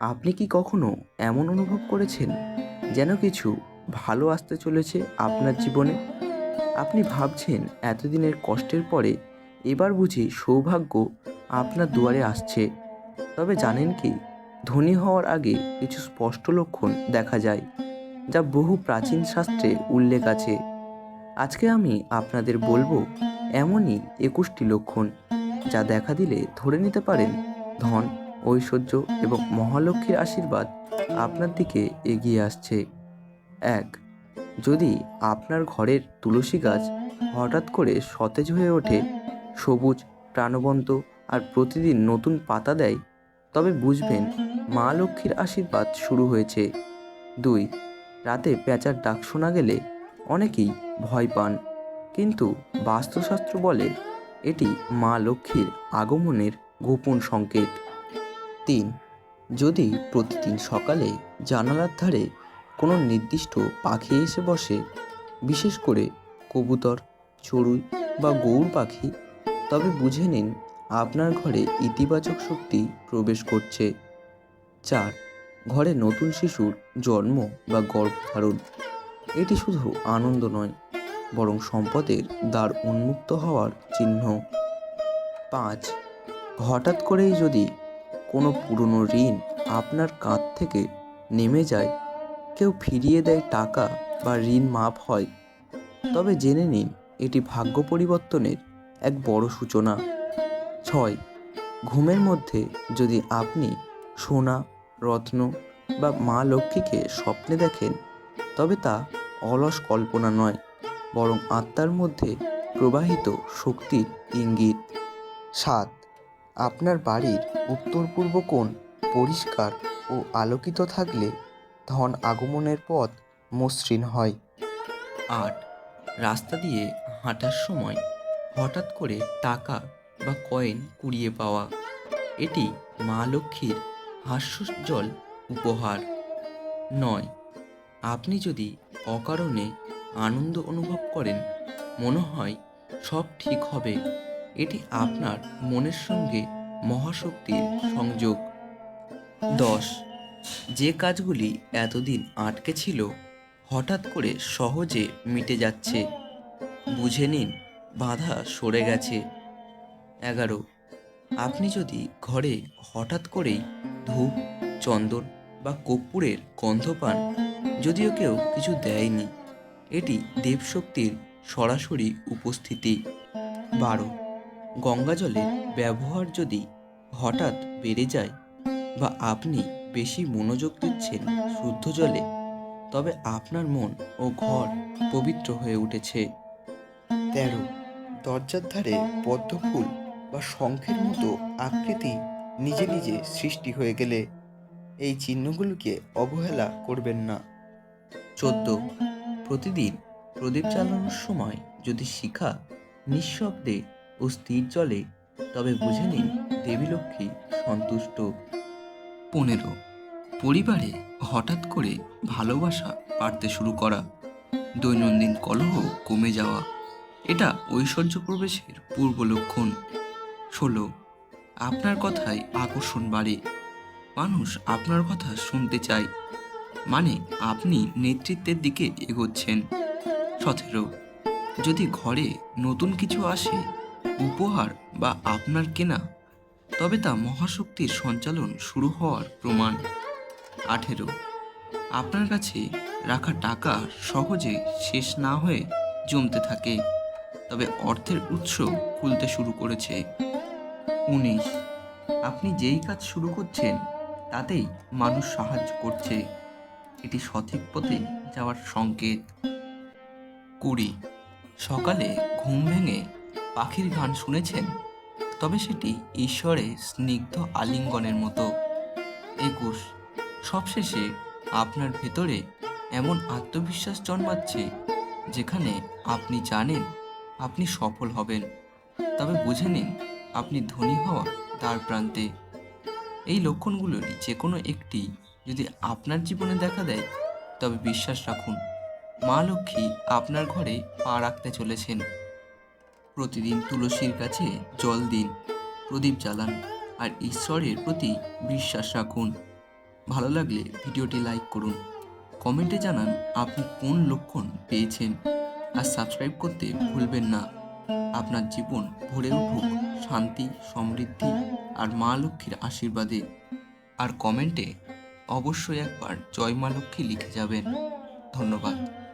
আপনি কি কখনো এমন অনুভব করেছেন যেন কিছু ভালো আসতে চলেছে আপনার জীবনে? আপনি ভাবছেন এতদিনের কষ্টের পরে এবার বুঝি সৌভাগ্য আপনার দুয়ারে আসছে। তবে জানেন কি, ধনী হওয়ার আগে কিছু স্পষ্ট লক্ষণ দেখা যায়, যা বহু প্রাচীন শাস্ত্রে উল্লেখ আছে। আজকে আমি আপনাদের বলব এমনই একুশটি লক্ষণ, যা দেখা দিলে ধরে নিতে পারেন ধন ঐশ্বর্য এবং মহালক্ষ্মীর আশীর্বাদ আপনার দিকে এগিয়ে আসছে। এক, যদি আপনার ঘরের তুলসী গাছ হঠাৎ করে সতেজ হয়ে ওঠে, সবুজ, প্রাণবন্ত আর প্রতিদিন নতুন পাতা দেয়, তবে বুঝবেন মা লক্ষ্মীর আশীর্বাদ শুরু হয়েছে। দুই, রাতে পেঁচার ডাক শোনা গেলে অনেকেই ভয় পান, কিন্তু বাস্তুশাস্ত্র বলে এটি মা লক্ষ্মীর আগমনের গোপন সংকেত। তিন। যদি প্রতিদিন সকালে জানালার ধারে কোনো নির্দিষ্ট পাখি এসে বসে, বিশেষ করে কবুতর, চড়ুই বা গৌর পাখি, তবে বুঝে নিন আপনার ঘরে ইতিবাচক শক্তি প্রবেশ করছে। চার। ঘরে নতুন শিশুর জন্ম বা গর্ভধারণ এটি শুধু আনন্দ নয়, বরং সম্পদের দ্বার উন্মুক্ত হওয়ার চিহ্ন। পাঁচ। হঠাৎ করেই যদি কোনো পুরনো ঋণ আপনার কাঁধ থেকে নেমে যায়। কেউ ফিরিয়ে দেয় টাকা বা ঋণ মাফ হয়। তবে জেনে নিন, এটি ভাগ্য পরিবর্তনের এক বড় সূচনা। ছয়, ঘুমের মধ্যে যদি আপনি সোনা, রত্ন বা মা লক্ষ্মীকে স্বপ্নে দেখেন, তবে তা অলস কল্পনা নয়, বরং আত্মার মধ্যে প্রবাহিত শক্তির ইঙ্গিত। সাত আপনার বাড়ির উত্তর পূর্ব কোণ পরিষ্কার ও আলোকিত থাকলে ধন আগমনের পথ মসৃণ হয়। আট। রাস্তা দিয়ে হাঁটার সময় হঠাৎ করে টাকা বা কয়েন কুড়িয়ে পাওয়া। এটি মা লক্ষ্মীর হাস্যোজ্জ্বল উপহার। নয়। আপনি যদি অকারণে আনন্দ অনুভব করেন, মনে হয় সব ঠিক হবে। এটি আপনার মনের সঙ্গে মহাশক্তির সংযোগ। দশ, যে কাজগুলি এতদিন আটকে ছিল, হঠাৎ করে সহজে মিটে যাচ্ছে। বুঝে নিন, বাধা সরে গেছে। এগারো, আপনি যদি ঘরে হঠাৎ করেই ধূপ, চন্দন বা কর্পূরের গন্ধ পান, যদিও কেউ কিছু দেয়নি, এটি দেবশক্তির সরাসরি উপস্থিতি। বারো গঙ্গা জলের ব্যবহার যদি হঠাৎ বেড়ে যায় বা আপনি বেশি মনোযোগ দিচ্ছেন শুদ্ধ জলে তবে আপনার মন ও ঘর পবিত্র হয়ে উঠেছে। তেরো। দরজার ধারে পদ্ম ফুল বা শঙ্খের মতো আকৃতি নিজে নিজে সৃষ্টি হয়ে গেলে এই চিহ্নগুলোকে অবহেলা করবেন না। চোদ্দ। প্রতিদিন প্রদীপ চালানোর সময় যদি শিখা নিঃশব্দে ও স্থির চলে তবে বুঝে নিন দেবী লক্ষ্মী সন্তুষ্ট। পনেরো। পরিবারে হঠাৎ করে ভালোবাসা বাড়তে শুরু করা। দৈনন্দিন কলহ কমে যাওয়া। এটা ঐশ্বর্য প্রবেশের পূর্ব লক্ষণ। ষোলো। আপনার কথায় আকর্ষণ বাড়ে। মানুষ আপনার কথা শুনতে চায়। মানে আপনি নেতৃত্বের দিকে এগোচ্ছেন। সতেরো। যদি ঘরে নতুন কিছু আসে উপহার বা আপনার কেনা, তবে তা মহাশক্তির সঞ্চালন শুরু হওয়ার প্রমাণ। আঠেরো। আপনার কাছে রাখা টাকা সহজে শেষ না হয়ে জমতে থাকে, তবে অর্থের উৎস খুলতে শুরু করেছে। উনিশ। আপনি যেই কাজ শুরু করছেন, তাতেই মানুষ সাহায্য করছে। এটি সঠিক পথে যাওয়ার সংকেত। কুড়ি। সকালে ঘুম ভেঙে পাখির গান শুনেছেন? তবে সেটি ঈশ্বরের স্নিগ্ধ আলিঙ্গনের মতো। একুশ, সবশেষে আপনার ভেতরে এমন আত্মবিশ্বাস জন্মাচ্ছে যেখানে আপনি জানেন আপনি সফল হবেন। তবে বুঝে নিন, আপনি ধনী হওয়া তার প্রান্তে। এই লক্ষণগুলোর যে কোনো একটি যদি আপনার জীবনে দেখা দেয়, তবে বিশ্বাস রাখুন, মা লক্ষ্মী আপনার ঘরে পা রাখতে চলেছেন। প্রতিদিন তুলসীর কাছে জল দিন, প্রদীপ জ্বালান আর ঈশ্বরের প্রতি বিশ্বাস রাখুন। ভালো লাগলে ভিডিওটি লাইক করুন। কমেন্টে জানান আপনি কোন লক্ষণ পেয়েছেন আর সাবস্ক্রাইব করতে ভুলবেন না। আপনার জীবন ভরে উঠুক শান্তি, সমৃদ্ধি আর মা লক্ষ্মীর আশীর্বাদে। আর কমেন্টে অবশ্যই একবার জয় মা লক্ষ্মী লিখে যাবেন। ধন্যবাদ।